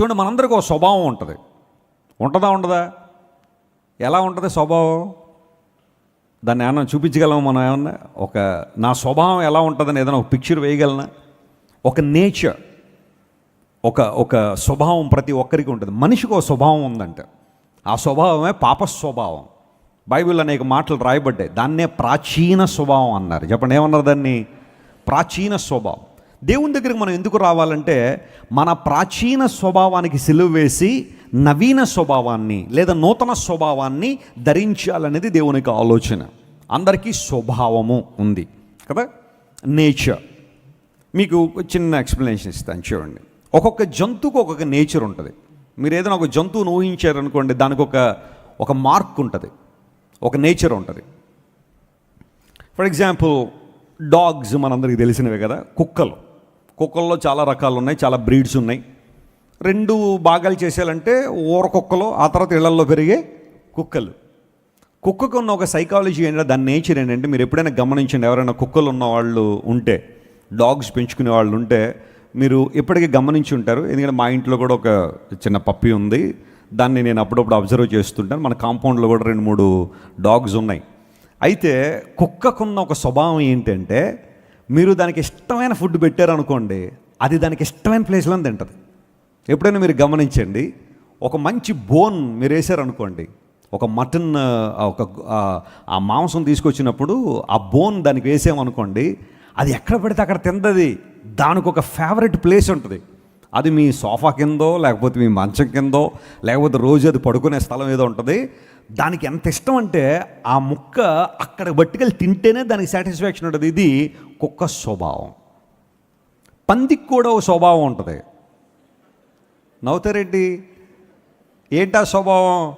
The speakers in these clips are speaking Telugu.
చూడండి మనందరికీ ఒక స్వభావం ఉంటుంది. ఉంటుందా ఉండదా? ఎలా ఉంటుంది స్వభావం? దాన్ని ఏమన్నా చూపించగలము మనం ఏమన్నా? ఒక నా స్వభావం ఎలా ఉంటుందని ఏదైనా ఒక పిక్చర్ వేయగలనా? ఒక నేచర్ ఒక ఒక స్వభావం ప్రతి ఒక్కరికి ఉంటుంది. మనిషికి ఒక స్వభావం ఉందంట. ఆ స్వభావమే పాప స్వభావం. బైబిల్ అనేక మాటలు రాయబడ్డాయి. దాన్నే ప్రాచీన స్వభావం అన్నారు. చెప్పండి ఏమన్నారు దాన్ని? ప్రాచీన స్వభావం. దేవుని దగ్గరికి మనం ఎందుకు రావాలంటే మన ప్రాచీన స్వభావానికి సిలువ వేసి నవీన స్వభావాన్ని లేదా నూతన స్వభావాన్ని ధరించాలనేది దేవునికి ఆలోచన. అందరికీ స్వభావము ఉంది కదా? నేచర్. మీకు చిన్న ఎక్స్ప్లెనేషన్ ఇస్తాను చూడండి. ఒక్కొక్క జంతువుకు ఒక్కొక్క నేచర్ ఉంటుంది. మీరు ఏదైనా ఒక జంతువును ఊహించారనుకోండి దానికి ఒక ఒక మార్క్ ఉంటుంది. ఒక నేచర్ ఉంటుంది. ఫర్ ఎగ్జాంపుల్ డాగ్స్ మనందరికీ తెలిసినవే కదా కుక్కలు. కుక్కల్లో చాలా రకాలు ఉన్నాయి చాలా బ్రీడ్స్ ఉన్నాయి. రెండు భాగాలు చేసేయాలంటే ఊర కుక్కలు ఆ తర్వాత ఇళ్ళలో పెరిగే కుక్కలు. కుక్కకు ఉన్న ఒక సైకాలజీ ఏంటంటే దాని నేచర్ ఏంటంటే మీరు ఎప్పుడైనా గమనించండి ఎవరైనా కుక్కలు ఉన్న వాళ్ళు ఉంటే డాగ్స్ పెంచుకునే వాళ్ళు ఉంటే మీరు ఇప్పటికీ గమనించి ఉంటారు. ఎందుకంటే మా ఇంట్లో కూడా ఒక చిన్న పప్పి ఉంది. దాన్ని నేను అప్పుడప్పుడు అబ్జర్వ్ చేస్తుంటాను. మన కాంపౌండ్లో కూడా రెండు మూడు డాగ్స్ ఉన్నాయి. అయితే కుక్కకున్న ఒక స్వభావం ఏంటంటే మీరు దానికి ఇష్టమైన ఫుడ్ పెట్టారనుకోండి అది దానికి ఇష్టమైన ప్లేస్లో తింటుంది. ఎప్పుడైనా మీరు గమనించండి ఒక మంచి బోన్ మీరు వేసారనుకోండి ఒక మటన్ ఒక ఆ మాంసం తీసుకొచ్చినప్పుడు ఆ బోన్ దానికి వేసామనుకోండి అది ఎక్కడ పెడితే అక్కడ తిందది. దానికి ఒక ఫేవరెట్ ప్లేస్ ఉంటుంది. అది మీ సోఫా కిందో లేకపోతే మీ మంచం కిందో లేకపోతే రోజు అది పడుకునే స్థలం ఏదో ఉంటుంది. దానికి ఎంత ఇష్టం అంటే ఆ ముక్క అక్కడ పట్టుకెళ్ళి తింటేనే దానికి సాటిస్ఫాక్షన్ ఉంటుంది. ఇది కుక్క స్వభావం. పందికి కూడా ఒక స్వభావం ఉంటుంది. నవ్వుతారేంటి? ఏంటా స్వభావం?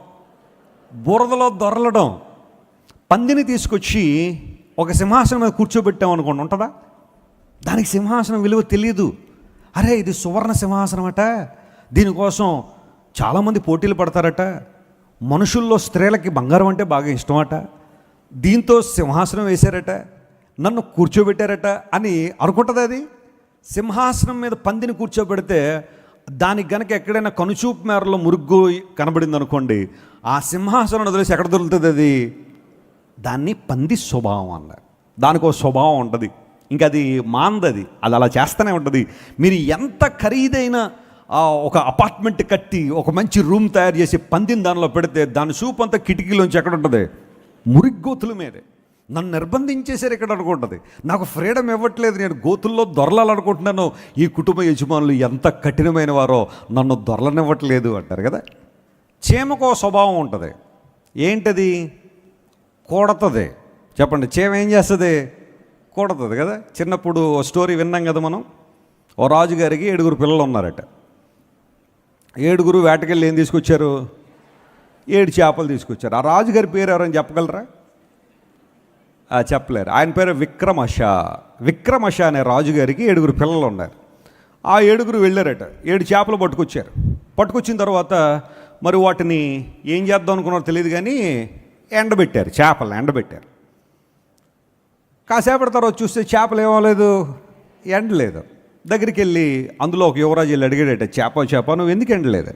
బురదలో దొరలడం. పందిని తీసుకొచ్చి ఒక సింహాసనం మీద కూర్చోబెట్టాం అనుకోండి ఉంటుందా? దానికి సింహాసనం విలువ తెలియదు అరే ఇది సువర్ణ సింహాసనం అట దీనికోసం చాలామంది పోటీలు పడతారట. మనుషుల్లో స్త్రీలకి బంగారం అంటే బాగా ఇష్టం అట దీంతో సింహాసనం వేశారట. నన్ను కూర్చోబెట్టారట అని అనుకుంటుంది అది? సింహాసనం మీద పందిని కూర్చోబెడితే దానికి గనక ఎక్కడైనా కనుచూపు మేరలో మురుగ్గు కనబడింది అనుకోండి ఆ సింహాసనం వదిలేసి ఎక్కడ దొరుకుతుంది అది? దాన్ని పంది స్వభావం అన్నారు. దానికి ఒక స్వభావం ఉంటుంది. ఇంకా అది మాందది. అది అలా చేస్తూనే ఉంటుంది. మీరు ఎంత ఖరీదైన ఒక అపార్ట్మెంట్ కట్టి ఒక మంచి రూమ్ తయారు చేసి పందిని దానిలో పెడితే దాని సూప్ అంతా కిటికీలోంచి ఎక్కడ ఉంటుంది? మురిగ్గోతుల మీదే నన్ను నిర్బంధించేశారు ఇక్కడ అనుకుంటుంది నాకు ఫ్రీడమ్ ఇవ్వట్లేదు. నేను గోతుల్లో దొరలాలనుకుంటున్నాను. ఈ కుటుంబ యజమానులు ఎంత కఠినమైన వారో నన్ను దొరలనివ్వట్లేదు అంటారు కదా? చీమకో స్వభావం ఉంటుంది. ఏంటది? కోడతది. చెప్పండి. చీమ ఏం చేస్తుంది? కూడదు కదా? చిన్నప్పుడు ఓ స్టోరీ విన్నాం కదా మనం? ఓ రాజుగారికి ఏడుగురు పిల్లలు ఉన్నారట ఏడుగురు వేటకెళ్ళి ఏం తీసుకొచ్చారు? ఏడు చేపలు తీసుకొచ్చారు. ఆ రాజుగారి పేరు ఎవరైనా చెప్పగలరా? ఆ, చెప్పలేరు. ఆయన పేరు విక్రమష విక్రమష అనే రాజుగారికి ఏడుగురు పిల్లలు ఉన్నారు ఆ ఏడుగురు వెళ్ళారట. ఏడు చేపలు పట్టుకొచ్చారు. పట్టుకొచ్చిన తర్వాత మరి వాటిని ఏం చేద్దాం అనుకున్నారో తెలియదు కానీ ఎండబెట్టారు. చేపలు ఎండబెట్టారు. కాసేపటి తర్వాత చూస్తే చేపలు ఏమలేదు ఎండలేదు దగ్గరికి వెళ్ళి అందులో ఒక యువరాజు వెళ్ళి అడిగాడట చేప చేప నువ్వు ఎందుకు ఎండలేదు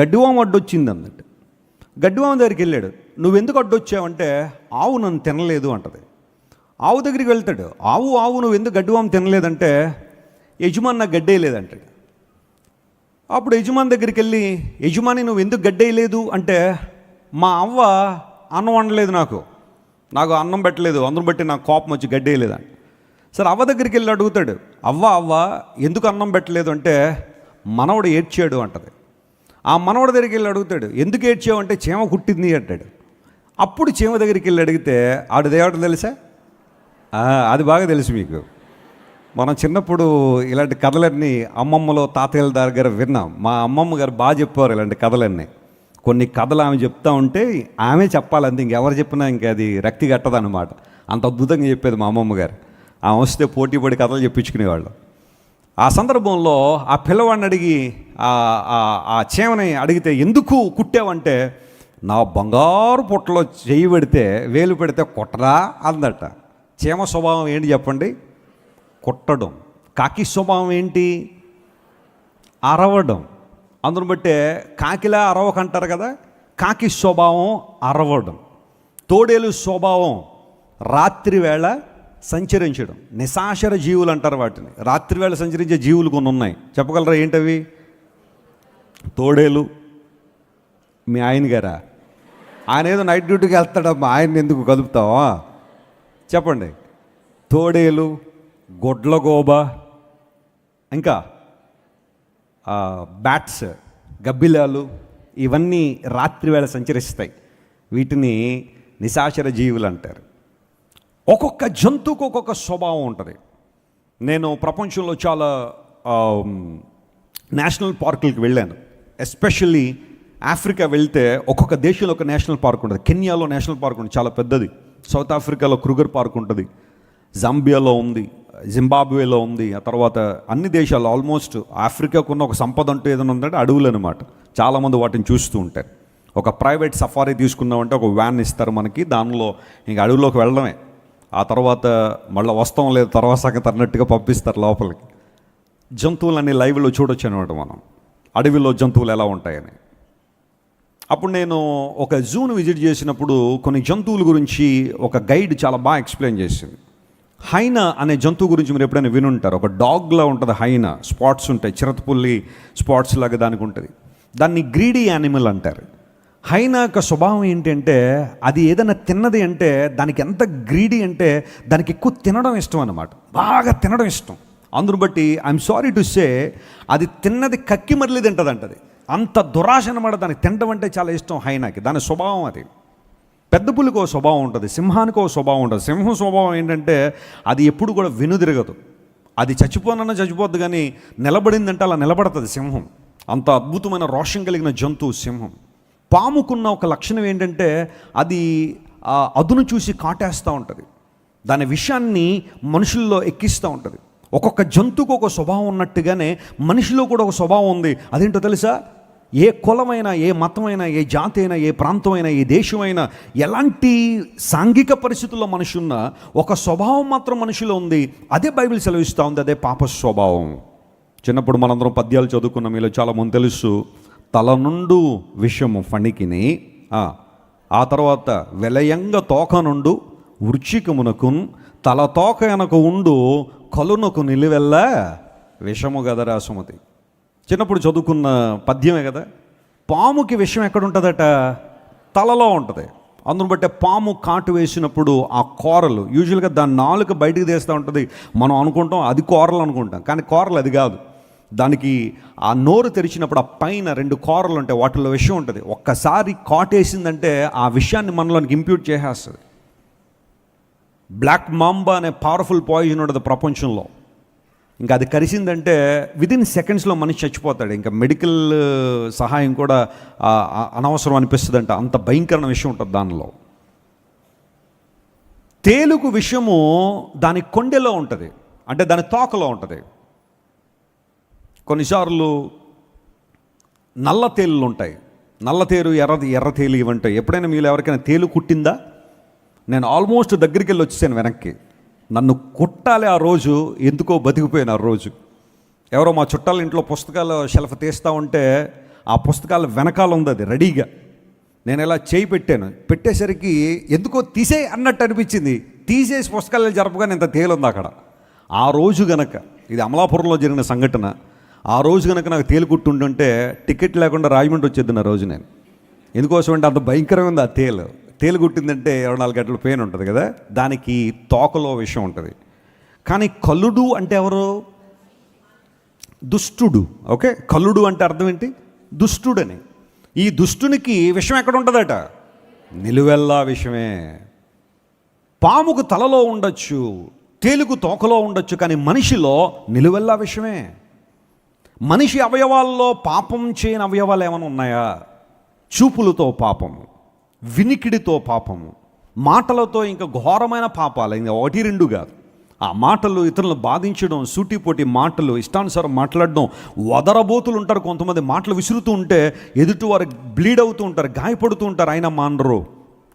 గడ్డివాం అడ్డొచ్చింది అన్నట్టు. గడ్డివాం దగ్గరికి వెళ్ళాడు నువ్వు ఎందుకు అడ్డొచ్చావంటే ఆవు నన్ను తినలేదు అంటది. ఆవు దగ్గరికి వెళ్తాడు ఆవు ఆవు నువ్వు ఎందుకు గడ్డివాం తినలేదంటే యజమాని నాకు గడ్డేయలేదంటాడు అప్పుడు యజమాని దగ్గరికి వెళ్ళి యజమాని నువ్వు ఎందుకు గడ్డేయలేదు అంటే మా అవ్వ అన్నం వండలేదు నాకు. నాకు అన్నం పెట్టలేదు అందరం బట్టి నాకు కోపం వచ్చి గడ్డేయలేదని సరే అవ్వ దగ్గరికి వెళ్ళి అడుగుతాడు అవ్వ అవ్వ ఎందుకు అన్నం పెట్టలేదు? అంటే మనవడు ఏడ్చాడు అంటది. ఆ మనవడి దగ్గరికి వెళ్ళి అడుగుతాడు ఎందుకు ఏడ్చావు? అంటే చీమ కుట్టింది అంటాడు. అప్పుడు చీమ దగ్గరికి వెళ్ళి అడిగితే ఆడు దేవుడు తెలుసా? అది బాగా తెలుసు మీకు. మనం చిన్నప్పుడు ఇలాంటి కథలన్నీ అమ్మమ్మలో తాతయ్యల దగ్గర విన్నాం. మా అమ్మమ్మ గారు బాగా చెప్పారు ఇలాంటి కథలన్నీ. కొన్ని కథలు ఆమె చెప్తా ఉంటే ఆమె చెప్పాలంతే ఇంకెవరు చెప్పినా ఇంక అది రక్తి కట్టదనమాట అంత అద్భుతంగా చెప్పేది మా అమ్మమ్మ గారు. ఆమె వస్తే పోటీ పడి కథలు చెప్పించుకునేవాళ్ళు. ఆ సందర్భంలో ఆ పిల్లవాడిని అడిగి ఆ- ఆ- ఆ చేమని అడిగితే ఎందుకు కుట్టావంటే నా బంగారు పుట్టలో చేయి పెడితే వేలు పెడితే కుట్టరా? అందట. చీమ స్వభావం ఏంటి చెప్పండి? కుట్టడం. కాకి స్వభావం ఏంటి? అరవడం. అందును బట్టే కాకిలా అరవకంటారు కదా కాకి స్వభావం అరవడం తోడేలు స్వభావం రాత్రి వేళ సంచరించడం నిశాచర జీవులు అంటారు వాటిని. రాత్రి వేళ సంచరించే జీవులు కొన్ని ఉన్నాయి. చెప్పగలరా ఏంటవి? తోడేలు. మీ ఆయన గారా? ఆయన ఏదో నైట్ డ్యూటీకి వెళ్తాడమ్మా ఆయన ఎందుకు కలుపుతావా చెప్పండి. తోడేలు గొడ్లగోబ ఇంకా? బ్యాట్స్ గబ్బిలాలు ఇవన్నీ రాత్రివేళ సంచరిస్తాయి. వీటిని నిశాచర జీవులు అంటారు. ఒక్కొక్క జంతువుకు ఒక్కొక్క స్వభావం ఉంటుంది. నేను ప్రపంచంలో చాలా నేషనల్ పార్కులకు వెళ్ళాను. ఎస్పెషల్లీ ఆఫ్రికా వెళ్తే ఒక్కొక్క దేశంలో ఒక నేషనల్ పార్క్ ఉంటుంది. కెన్యాలో నేషనల్ పార్క్ ఉంటుంది. చాలా పెద్దది. సౌత్ ఆఫ్రికాలో క్రుగర్ పార్క్ ఉంటుంది. జాంబియాలో ఉంది. జింబాబ్వేలో ఉంది ఆ తర్వాత అన్ని దేశాలు ఆల్మోస్ట్ ఆఫ్రికాకు ఉన్న ఒక సంపద అంటూ ఏదైనా ఉందంటే అడవులు అనమాట చాలామంది వాటిని చూస్తూ ఉంటారు. ఒక ప్రైవేట్ సఫారీ తీసుకున్నామంటే ఒక వ్యాన్ ఇస్తారు మనకి దానిలో ఇంక అడవిలోకి వెళ్ళడమే. ఆ తర్వాత మళ్ళీ వస్తాం లేదు తర్వాత సంగతి అన్నట్టుగా పంపిస్తారు లోపలికి. జంతువులన్నీ లైవ్లో చూడొచ్చు అనమాట మనం. అడవిలో జంతువులు ఎలా ఉంటాయని. అప్పుడు నేను ఒక జూను విజిట్ చేసినప్పుడు కొన్ని జంతువుల గురించి ఒక గైడ్ చాలా బాగా ఎక్స్ప్లెయిన్ చేసింది. హైనా అనే జంతువు గురించి మీరు ఎప్పుడైనా వినుంటారు? ఒక డాగ్లా ఉంటుంది హైనా. స్పాట్స్ ఉంటాయి. చిరతపుల్లి స్పాట్స్ లాగా దానికి ఉంటుంది. దాన్ని గ్రీడీ యానిమల్ అంటారు. హైనా యొక్క స్వభావం ఏంటంటే అది ఏదైనా తిన్నది అంటే దానికి ఎంత గ్రీడీ అంటే దానికి ఎక్కువ తినడం ఇష్టం అన్నమాట. బాగా తినడం ఇష్టం. అందును బట్టి ఐఎమ్ సారీ టు సే అది తిన్నది కక్కి మరలి తింటదంటది. అంత దురాశ అనమాట దానికి తినడం అంటే చాలా ఇష్టం హైనాకి. దాని స్వభావం అది. పెద్ద పులికి ఒక స్వభావం ఉంటుంది సింహానికి ఒక స్వభావం ఉంటుంది. సింహం స్వభావం ఏంటంటే అది ఎప్పుడు కూడా వెనుదిరగదు. అది చచ్చిపోనన్నా చచ్చిపోద్ది కానీ నిలబడిందంటే అలా నిలబడుతుంది సింహం. అంత అద్భుతమైన రోషం కలిగిన జంతువు సింహం. పాముకున్న ఒక లక్షణం ఏంటంటే అది అదును చూసి కాటేస్తూ ఉంటుంది. దాని విషయాన్ని మనుషుల్లో ఎక్కిస్తూ ఉంటుంది. ఒక్కొక్క జంతువుకు ఒక స్వభావం ఉన్నట్టుగానే మనిషిలో కూడా ఒక స్వభావం ఉంది. అదేంటో తెలుసా? ఏ కులమైనా ఏ మతమైనా ఏ జాతి అయినా ఏ ప్రాంతమైనా ఏ దేశమైనా ఎలాంటి సాంఘిక పరిస్థితుల్లో మనిషి ఉన్నా ఒక స్వభావం మాత్రం మనిషిలో ఉంది. అదే బైబిల్ సెలవిస్తూ ఉంది అదే పాప స్వభావం. చిన్నప్పుడు మనందరం పద్యాలు చదువుకున్న మీలో చాలామంది తెలుసు. తల నుండు విషము ఫణికిని ఆ, ఆ తర్వాత వెలయంగ తోక నుండు వృచ్చికమునకున్ తల తోక వెనక ఉండు కలునకు నిలువెల్ల విషము గదరా సుమతి చిన్నప్పుడు చదువుకున్న పద్యమే కదా? పాముకి విషయం ఎక్కడుంటుందట? తలలో ఉంటుంది. అందును బట్టే పాము కాటు వేసినప్పుడు ఆ కూరలు యూజువల్గా దాని నాలుక బయటికి తీస్తూ ఉంటుంది. మనం అనుకుంటాం అది కూరలు అనుకుంటాం కానీ కూరలు అది కాదు. దానికి ఆ నోరు తెరిచినప్పుడు ఆ పైన రెండు కూరలు ఉంటాయి వాటిలో విషయం ఉంటుంది. ఒక్కసారి కాటేసిందంటే ఆ విషయాన్ని మనలోనికి ఇంప్యూట్ చేసేస్తుంది. బ్లాక్ మాంబా అనే పవర్ఫుల్ పాయిజన్ ఉంటుంది ప్రపంచంలో. ఇంకా అది కరిసిందంటే విదిన్ సెకండ్స్లో మనిషి చచ్చిపోతాడు. ఇంకా మెడికల్ uh, సహాయం కూడా అనవసరం అనిపిస్తుంది అనవసరం అనిపిస్తుందంట. అంత భయంకరమైన విషయం ఉంటుంది దానిలో. తేలుకు విషయము దాని కొండెలో ఉంటుంది. అంటే దాని తోకలో ఉంటుంది. కొన్నిసార్లు నల్ల తేలులు ఉంటాయి. నల్ల తేలు ఎర్ర ఎర్ర తేలు ఇవి ఉంటాయి ఎప్పుడైనా మీరు ఎవరికైనా తేలు కుట్టిందా? నేను ఆల్మోస్ట్ దగ్గరికి వెళ్ళి వచ్చేసాను వెనక్కి. నన్ను కుట్టాలి ఆ రోజు ఎందుకో బతికిపోయాను ఆ రోజు. ఎవరో మా చుట్టాల ఇంట్లో పుస్తకాలు షెల్ఫ్ తీస్తూ ఉంటే ఆ పుస్తకాల వెనకాల ఉంది అది రెడీగా. నేను ఇలా చేయి పెట్టాను. పెట్టేసరికి ఎందుకో తీసే అన్నట్టు అనిపించింది. తీసేసి పుస్తకాలు జరపగానే ఇంత తేలుంది అక్కడ. ఆ రోజు గనక ఇది అమలాపురంలో జరిగిన సంఘటన. ఆ రోజు కనుక నాకు తేలుకుట్టుంటుంటే టికెట్ లేకుండా రాజమండ్రి వచ్చేది నా రోజు నేను. ఎందుకోసం అంటే అంత భయంకరమైంది ఆ తేలు. తేలుగుట్టిందంటే ఇరవై నాలుగు గంటల పెయిన్ ఉంటుంది కదా? దానికి తోకలో విషయం ఉంటుంది. కానీ కల్లుడు అంటే ఎవరు? దుష్టుడు. ఓకే? కల్లుడు అంటే అర్థం ఏంటి? దుష్టుడని. ఈ దుష్టునికి విషయం ఎక్కడ ఉంటుందట? నిలువెల్లా విషయమే పాముకు తలలో ఉండొచ్చు తేలుకు తోకలో ఉండొచ్చు కానీ మనిషిలో నిలువెల్లా విషయమే మనిషి అవయవాల్లో పాపం చేయని అవయవాలు ఏమైనా ఉన్నాయా? చూపులతో పాపము. వినికిడితో పాపము. మాటలతో ఇంకా ఘోరమైన పాపాలు. ఇంకా ఒకటి రెండు కాదు. ఆ మాటలు ఇతరులను బాధించడం సూటిపోటి మాటలు ఇష్టానుసారం మాట్లాడడం వదరబోతులు ఉంటారు కొంతమంది. మాటలు విసురుతూ ఉంటే ఎదుటి వారు బ్లీడ్ అవుతూ ఉంటారు గాయపడుతూ ఉంటారు. ఆయన మానరు.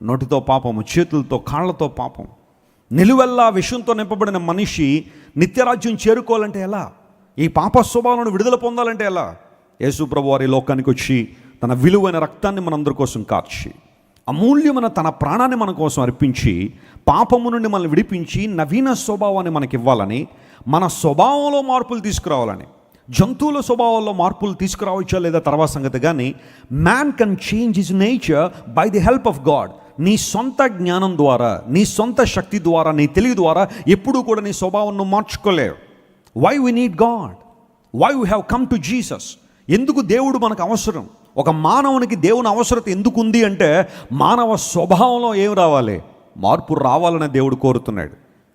నోటితో పాపము చేతులతో కాళ్ళతో పాపం నిలువెల్లా విషయంతో నింపబడిన మనిషి నిత్యరాజ్యం చేరుకోవాలంటే ఎలా? ఈ పాప స్వభావాలను విడుదల పొందాలంటే ఎలా? యేసు ప్రభు వారి లోకానికి వచ్చి తన విలువైన రక్తాన్ని మనందరి కోసం కార్చి అమూల్యమైన తన ప్రాణాన్ని మన కోసం అర్పించి పాపము నుండి మనల్ని విడిపించి నవీన స్వభావాన్ని మనకి ఇవ్వాలని మన స్వభావంలో మార్పులు తీసుకురావాలని జంతువుల స్వభావంలో మార్పులు తీసుకురావచ్చా లేదా తర్వాత సంగతి కానీ man can change his nature by the help of God నీ సొంత జ్ఞానం ద్వారా నీ సొంత శక్తి ద్వారా నీ తెలివి ద్వారా ఎప్పుడూ కూడా నీ స్వభావం మార్చుకోలేవు. Why we need God why you have come to Jesus ఎందుకు దేవుడు మనకు అవసరం? ఒక మానవునికి దేవుని అవసరత ఎందుకుంది అంటే మానవ స్వభావంలో ఏం రావాలి? మార్పు రావాలని దేవుడు కోరుతున్నాడు.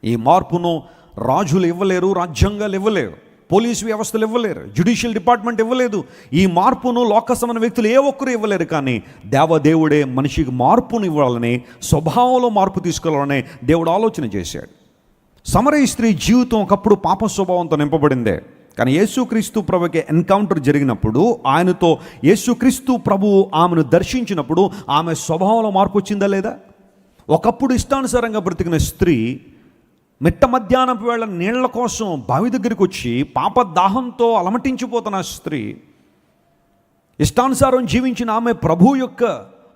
ఈ మార్పును రాజులు ఇవ్వలేరు రాజ్యాంగాలు ఇవ్వలేరు పోలీసు వ్యవస్థలు ఇవ్వలేరు జ్యుడిషియల్ డిపార్ట్మెంట్ ఇవ్వలేదు. ఈ మార్పును లోకసమైన వ్యక్తులు ఏ ఒక్కరు ఇవ్వలేరు కానీ దేవదేవుడే మనిషికి మార్పును ఇవ్వాలని స్వభావంలో మార్పు తీసుకురావాలని దేవుడు ఆలోచన చేశాడు. సమరయ స్త్రీ జీవితం ఒకప్పుడు పాప స్వభావంతో నింపబడిందే. కానీ యేసుక్రీస్తు ప్రభుకి ఎన్కౌంటర్ జరిగినప్పుడు ఆయనతో యేసుక్రీస్తు ప్రభువు ఆమెను దర్శించినప్పుడు ఆమె స్వభావంలో మార్పు వచ్చిందా లేదా? ఒకప్పుడు ఇష్టానుసారంగా బ్రతికిన స్త్రీ మిట్ట మధ్యాహ్నపు వేళ నీళ్ళ కోసం బావి దగ్గరికి వచ్చి పాప దాహంతో అలమటించిపోతున్న స్త్రీ ఇష్టానుసారం జీవించిన ఆమె ప్రభు యొక్క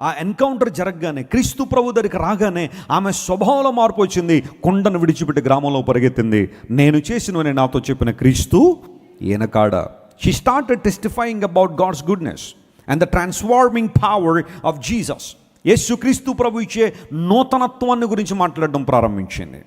ఆ ఎన్కౌంటర్ జరగగానే క్రీస్తు ప్రభు దగ్గరికి రాగానే ఆమె స్వభావంలో మార్పు వచ్చింది. కొండను విడిచిపెట్టి గ్రామంలో పరిగెత్తింది. నేను చేసినవని నాతో చెప్పిన క్రీస్తు ఈయనకాడ. She start testifying about God's goodness and the transforming power of Jesus యేసు క్రీస్తు ప్రభు ఇచ్చే నూతనత్వాన్ని గురించి మాట్లాడడం ప్రారంభించింది.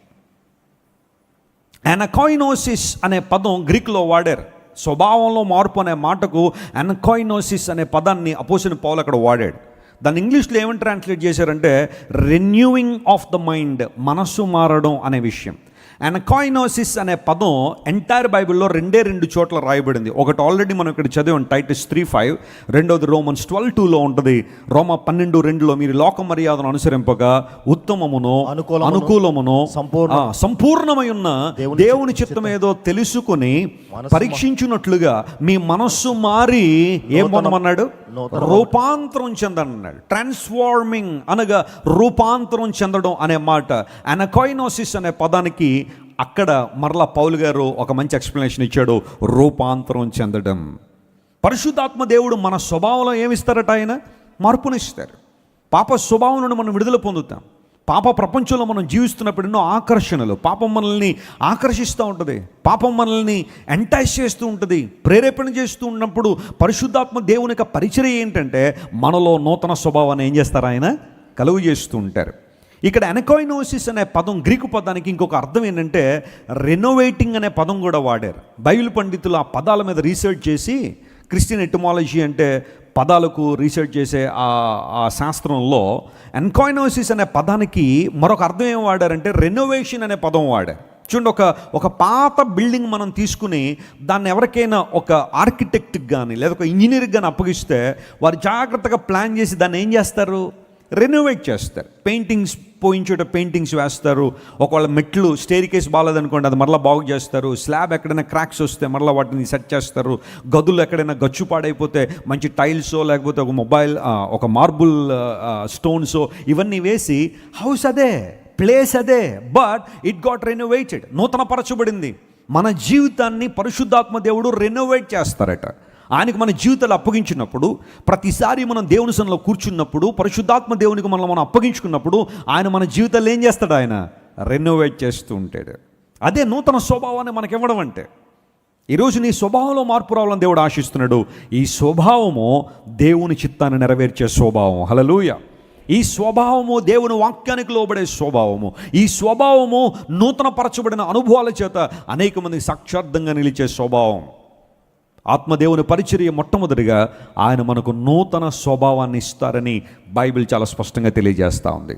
అనకాయినోసిస్ అనే పదం గ్రీక్లో వాడారు. స్వభావంలో మార్పు అనే మాటకు అనకాయినోసిస్ అనే పదాన్ని అపోసిన పౌలు అక్కడ వాడాడు. దాన్ని ఇంగ్లీష్లో ఏమని ట్రాన్స్లేట్ చేశారంటే రెన్యూయింగ్ ఆఫ్ ద మైండ్ మనస్సు మారడం అనే విషయం. అనకాయినోసిస్ అనే పదం ఎంటైర్ బైబిల్లో రెండే రెండు చోట్ల రాయబడింది. ఒకటి ఆల్రెడీ మనం ఇక్కడ చదివాం టైటిస్ త్రీ ఫైవ్ రెండోది రోమన్స్ ట్వెల్వ్ టూలో ఉంటుంది. రోమ పన్నెండు రెండులో మీరు లోక మర్యాదను అనుసరింపగా ఉత్తమమును అనుకూలమును, సంపూర్ణ- సంపూర్ణమై ఉన్న దేవుని చిత్తం ఏదో తెలుసుకుని మనస్సు పరీక్షించున్నట్లుగా మీ మనస్సు మారి ఏం పొందమన్నాడు? రూపాంతరం చెందన్నాడు ట్రాన్స్ఫార్మింగ్ అనగా రూపాంతరం చెందడం అనే మాట. అనకాయినోసిస్ అనే పదానికి అక్కడ మరలా పౌలు గారు ఒక మంచి ఎక్స్ప్లెనేషన్ ఇచ్చాడు రూపాంతరం చెందడం. పరిశుద్ధాత్మ దేవుడు మన స్వభావంలో ఏమిస్తారట ఆయన? మార్పునిస్తారు. పాప స్వభావం నుండి మనం విడుదల పొందుతాం. పాప ప్రపంచంలో మనం జీవిస్తున్నప్పుడు ఎన్నో ఆకర్షణలు పాపం మనల్ని ఆకర్షిస్తూ ఉంటుంది. పాపం మనల్ని ఎంటైజ్ చేస్తూ ఉంటుంది. ప్రేరేపణ చేస్తూ ఉన్నప్పుడు పరిశుద్ధాత్మ దేవుని యొక్క పరిచయం ఏంటంటే మనలో నూతన స్వభావాన్ని ఏం చేస్తారు ఆయన? కలుగు చేస్తూ ఉంటారు. ఇక్కడ ఎనకోయినోసిస్ అనే పదం గ్రీకు పదానికి ఇంకొక అర్థం ఏంటంటే రెనోవేటింగ్ అనే పదం కూడా వాడారు. బైబిల్ పండితులు ఆ పదాల మీద రీసెర్చ్ చేసి క్రిస్టియన్ ఎటమాలజీ అంటే పదాలకు రీసెర్చ్ చేసే ఆ ఆ శాస్త్రంలో ఎన్కాయినోసిస్ అనే పదానికి మరొక అర్థం ఏం వాడారంటే రెనోవేషన్ అనే పదం వాడారు. చూడండి ఒక ఒక పాత బిల్డింగ్ మనం తీసుకుని దాన్ని ఎవరికైనా ఒక ఆర్కిటెక్ట్కి కానీ లేదా ఒక ఇంజనీర్కి కానీ అప్పగిస్తే వారు జాగ్రత్తగా ప్లాన్ చేసి దాన్ని ఏం చేస్తారు? రెనోవేట్ చేస్తారు. పెయింటింగ్స్ పోయించుట పెయింటింగ్స్ వేస్తారు. ఒకవేళ మెట్లు స్టేర్ కేస్ బాగాలేదనుకోండి అది మరలా బాగు చేస్తారు. స్లాబ్ ఎక్కడైనా క్రాక్స్ వస్తే మరలా వాటిని సెట్ చేస్తారు. గదులు ఎక్కడైనా గచ్చు పాడైపోతే మంచి టైల్సో లేకపోతే ఒక మొబైల్ ఒక మార్బుల్ స్టోన్సో ఇవన్నీ వేసి హౌస్ అదే ప్లేస్ అదే. బట్ ఇట్ గాట్ రెనోవేటెడ్ నూతనపరచబడింది. మన జీవితాన్ని పరిశుద్ధాత్మ దేవుడు రెనోవేట్ చేస్తారట. ఆయనకు మన జీవితాలు అప్పగించినప్పుడు ప్రతిసారి మనం దేవుని సన్నిలో కూర్చున్నప్పుడు పరిశుద్ధాత్మ దేవునికి మనం మనం అప్పగించుకున్నప్పుడు ఆయన మన జీవితాలు ఏం చేస్తాడు ఆయన? రెనోవేట్ చేస్తూ ఉంటాడు. అదే నూతన స్వభావాన్ని మనకి ఇవ్వడం అంటే ఈరోజు నీ స్వభావంలో మార్పు రావాలని దేవుడు ఆశిస్తున్నాడు. ఈ స్వభావము దేవుని చిత్తాన్ని నెరవేర్చే స్వభావం. హలలుయ ఈ స్వభావము దేవుని వాక్యానికి లోబడే స్వభావము. ఈ స్వభావము నూతనపరచబడిన అనుభవాల చేత అనేక మంది సాక్షార్థంగా నిలిచే స్వభావం. ఆత్మదేవుని పరిచర్య మొట్టమొదటిగా ఆయన మనకు నూతన స్వభావాన్ని ఇస్తారని బైబిల్ చాలా స్పష్టంగా తెలియజేస్తూ ఉంది.